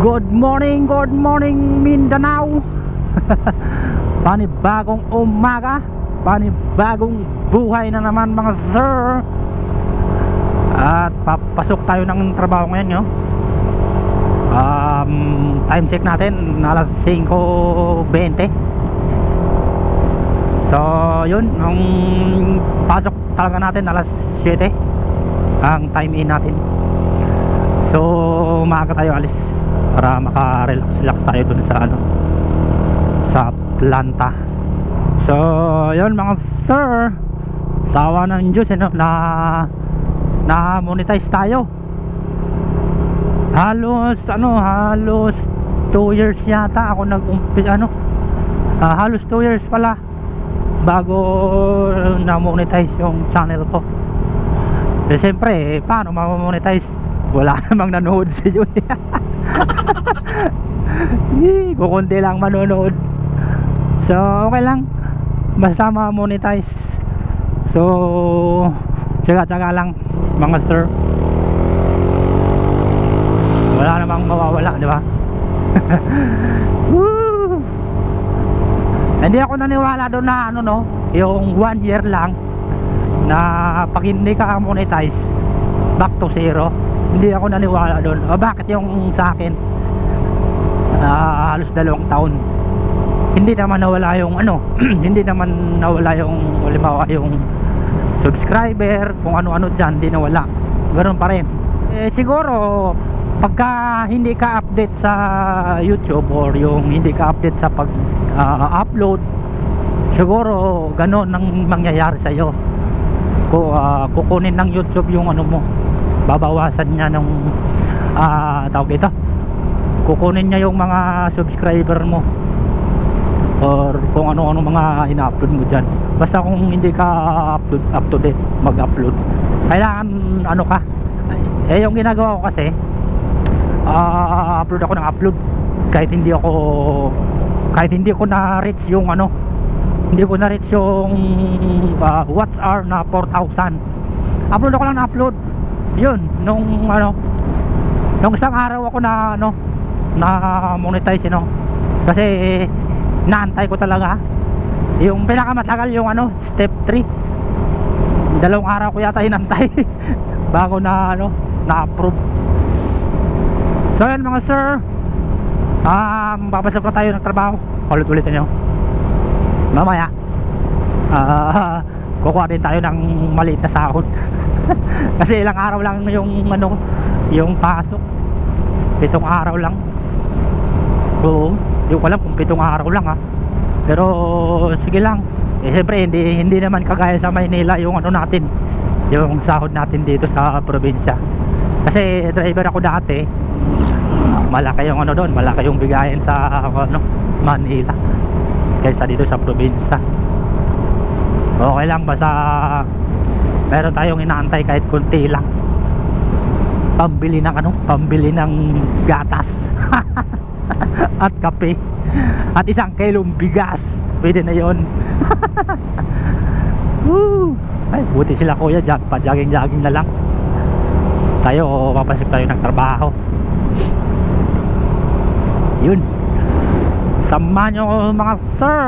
Good morning, good morning Mindanao. Panibagong umaga. Panibagong buhay na naman mga sir. At papasok tayo ng trabaho ngayon yo. Um, time check natin alas 5.20 So yun Ang pasok talaga natin alas 7 Ang time in natin. So maaga tayo alis para maka-relax relax tayo dun sa ano sa planta. So, yun mga sir. Sawa ng Diyos ano, na na monetize tayo. Halos ano, halos 2 years yata ako nag-umpi ano. ah, halos 2 years pala bago na monetize yung channel ko. Eh siyempre, eh, paano ma-monetize? Wala namang nanood sa iyo. Yee, kukunti lang manonood. So, okay lang. Basta ma-monetize. So, tsaga-tsaga lang mga sir. Wala namang mawawala, di ba? Hindi ako naniwala doon na ano no, yung one year lang na pag hindi ka monetize back to zero hindi ako naniwala doon. O bakit yung sa akin? Ah, halos dalawang taon. Hindi naman nawala yung ano hindi naman nawala yung halimbawa yung subscriber kung ano-ano dyan hindi nawala. Ganoon pa rin. Eh, siguro pagka hindi ka update sa youtube or yung hindi ka update sa pag ah, upload siguro ganoon ang mangyayari sa iyo ko ah, kukunin ng youtube yung ano mo babawasan niya ng ah tawag dito. Kukunin niya yung mga subscriber mo. Or kung ano-ano mga ina-upload mo dyan. Basta kung hindi ka upload up to date mag-upload. Kailangan ano ka. Eh yung ginagawa ko kasi ah upload ako ng upload. Kahit hindi ako kahit hindi ko na-reach yung ano hindi ko na-reach yung uh, watch hour na 4,000 upload ako lang na upload yun nung ano nung isang araw ako na ano na monetize no kasi naantay ko talaga. Yung pinakamatagal yung ano step 3 dalawang araw ko yata inantay bago na ano na approve so yun mga sir. Um, papasok na tayo ng trabaho. Ulit ulitin nyo. Mamaya. Ah kukuha din tayo ng maliit na sahod kasi ilang araw lang yung ano yung pasok. Pitong araw lang. Oo hindi ko alam kung pitong araw lang ha. Pero sige lang. Eh siyempre hindi, hindi naman kagaya sa Maynila yung ano natin. Yung sahod natin dito sa probinsya. Kasi driver ako dati. Malaki yung ano doon. Malaki yung bigayan sa ano Manila kaysa dito sa probinsya. Okay lang basta meron tayong inaantay kahit kunti lang. Pambili ng ano? Pambili ng gatas. At kape. At isang kilong bigas. Pwede na yon ay buti sila kuya. Jag, pa jogging jogging na lang. Tayo papasok tayo ng trabaho. Yun. Samahan nyo mga sir.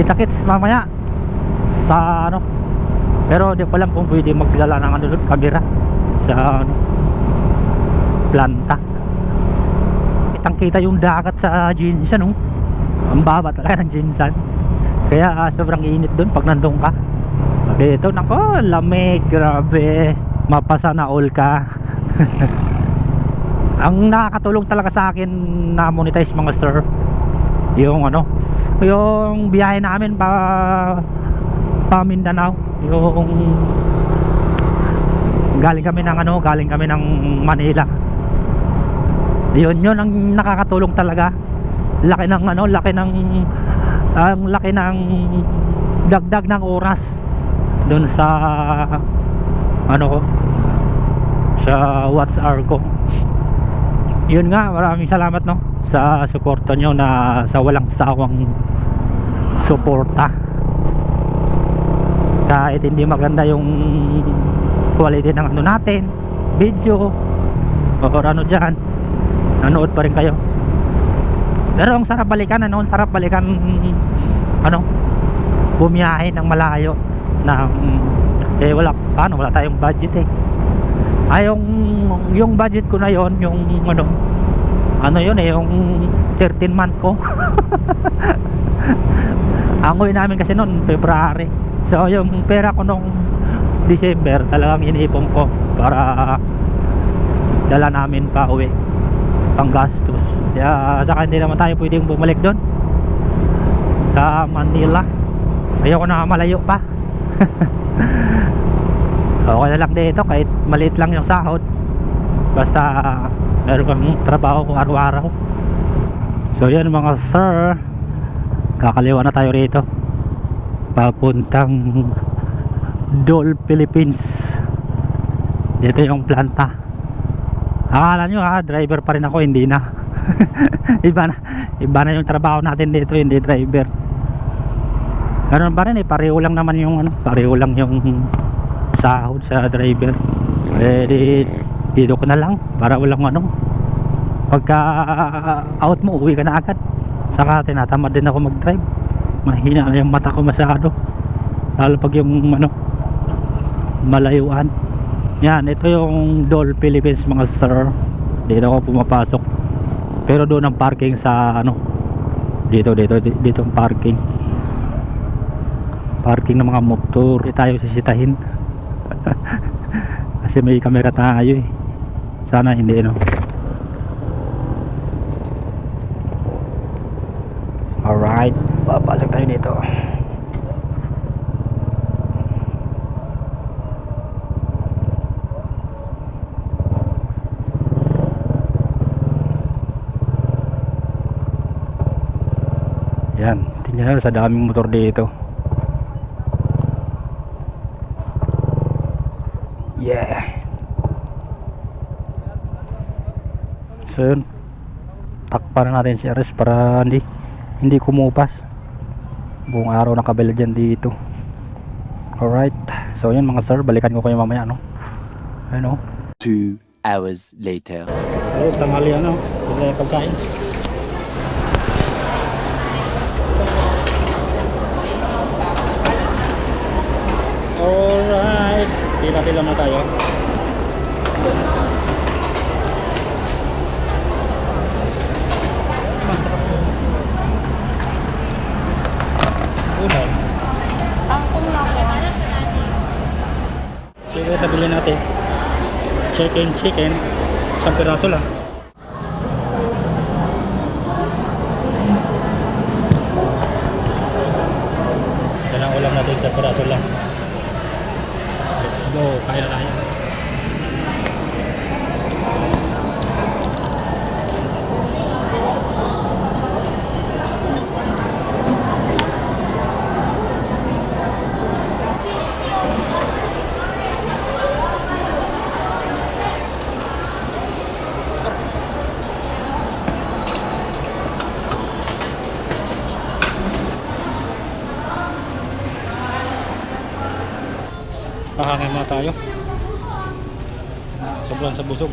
Kita kits mamaya. Sa ano pero di ko alam kung pwede magdala ng ano doon camera sa ano planta. Kitang kita yung dagat sa Jinsan no? ang baba talaga ng Jinsan. Kaya ah, sobrang init doon pag nandun ka. Dito nako lamig grabe. Mapasa na all ka. Ang nakakatulong talaga sa akin na monetize mga sir yung ano yung biyahe namin pa pa Mindanao yung galing kami ng ano galing kami ng Manila. Yun yun ang nakakatulong talaga. Laki ng ano laki ng ang laki ng dagdag ng oras dun sa ano ko sa hour ko yun nga maraming salamat no sa suporta nyo na sa walang sawang suporta kahit hindi maganda yung quality ng ano natin. Video or ano dyan. Nanood pa rin kayo. Pero ang sarap balikan ano? Ang sarap balikan ano? Bumiyahe ng malayo ng eh wala paano? Wala tayong budget eh. Ay yung yung budget ko na yon yung ano ano yun eh yung 13 month ko. Ang uwi namin kasi noon February so yung pera ko nung December talagang iniipon ko para dala namin pa uwi pang gastos. Kaya saka hindi naman tayo pwedeng bumalik doon sa Manila. Ayoko na malayo pa. Okay na lang dito kahit maliit lang yung sahod. Basta meron kang trabaho araw-araw. So yan mga sir. Kakaliwa na tayo rito papuntang Dole Philippines dito yung planta akala nyo ha driver pa rin ako hindi na iba na iba na yung trabaho natin dito hindi driver Ganun pa rin eh, pareho lang naman yung ano, pareho lang yung sahod sa driver. Eh di, dito ko na lang para walang ano. Pagka out mo, uwi ka na agad. Saka tinatamad din ako mag-drive. Mahina na yung mata ko masyado. Lalo pag yung ano, malayuan. Yan, ito yung Dole Philippines mga sir. Dito ako pumapasok. Pero doon ang parking sa ano, dito, dito, dito, ang parking parking ng mga motor hindi tayo sisitahin kasi may camera tayo eh sana hindi no alright papasok tayo dito yan tingnan nyo sa daming motor dito Yeah. So yun. Takpan na natin si Ares para hindi hindi kumupas. Buong araw nakabila dyan dito. Alright. So yun mga sir, balikan ko kayo mamaya no. Ano? Two hours later. Ay, tanghali ano. Yung pagkain. Alright. Tila-tila na tayo. Ulan. Sige, nabili natin. Chicken, chicken. Isang piraso lang. Pahangin muna tayo. Sobrang sa busog.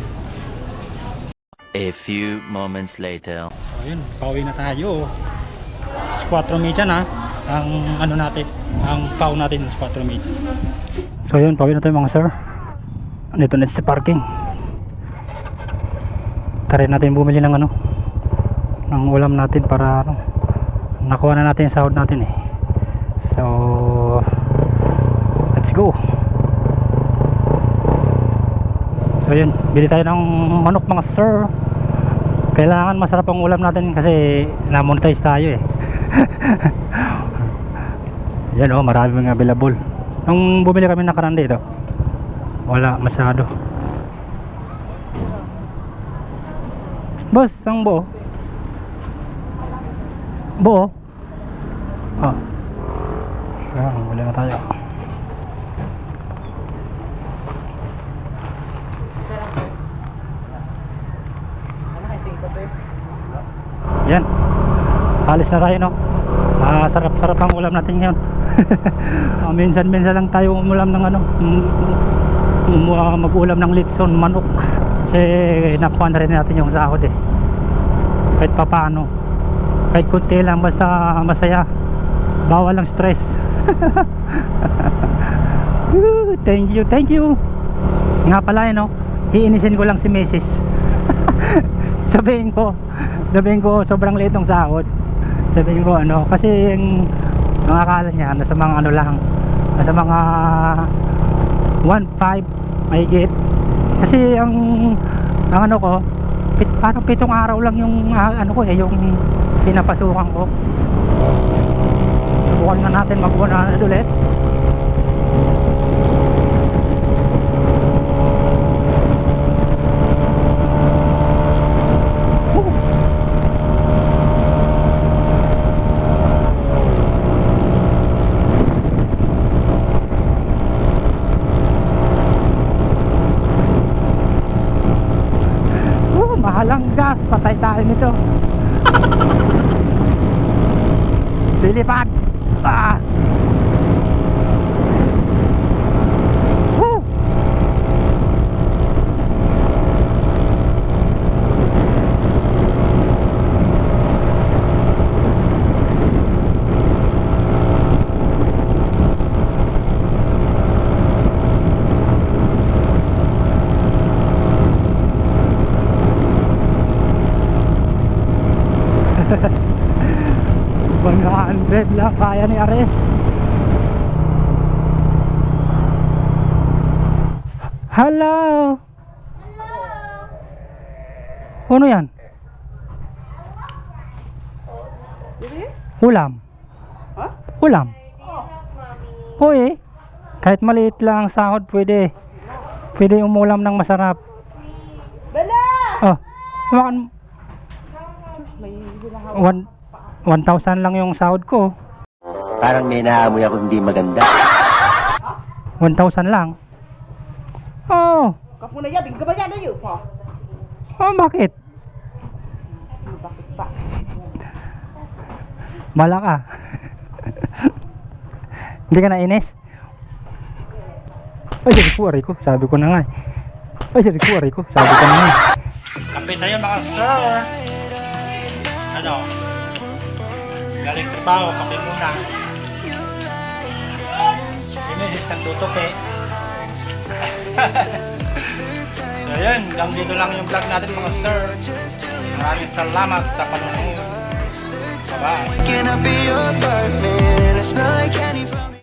A few moments later. So, ayun, pauwi na tayo. Is 4 media na ang ano natin, ang pau natin 4 media. So ayun, pauwi na tayo mga sir. Dito na sa parking. Try natin bumili ng ano ng ulam natin para ano, nakuha na natin yung sahod natin eh. So let's go. So yun, bili tayo ng manok mga sir. Kailangan masarap ang ulam natin kasi na-monetize tayo eh. Yan oh, marami mga available. Nung bumili kami ng karan dito, wala masyado. Boss, ang buo? Buo? Ah. Kaya, bumili na tayo. Yan. Kalis na tayo no. Ah, sarap-sarap ang ulam natin ngayon. Ah, minsan-minsan lang tayo umulam ng ano, mm, mm, ah, mag-ulam ng litson manok. Kasi nakuha na rin natin yung sahod eh. kahit papaano kahit kunti lang basta masaya bawal lang stress thank you thank you nga pala yun no iinisin ko lang si Mrs. sabihin ko sabihin ko sobrang liit ng sahod sabihin ko ano kasi yung mga akala niya nasa mga ano lang nasa mga 1.5 mahigit. Kasi ang ang ano ko pit, parang pitong araw lang yung ah, ano ko eh yung pinapasukan ko. Subukan nga natin mag 100 ulit Patay tayo nito. Lilipad. Ah. Woo! Bang 100 lang kaya ni Ares. Hello. Ano yan? Ulam. Ha? Ulam. Oo eh. Kahit maliit lang ang sahod, pwede. Pwede umulam ng masarap. Bala! Oh, makan May hinahawa. one, 1,000 lang yung sahod ko. Parang may naamoy ako hindi maganda. 1,000 lang. Oh, Kapuna ya, bigga ba yan na yun? Ha? oh bakit? Bakit pa? Bala ka. Hindi ka nainis? Ay, sabi ko, aray ko. Sabi ko na nga. eh. Ay, ko, aray ko. Sabi ko na nga. eh. Kape sa'yo mga sir. Ano? Galing trabaho, kape muna. Sinidis ng tutok eh. So yun, dito lang yung vlog natin mga sir. Maraming salamat sa panonood. Bye-bye.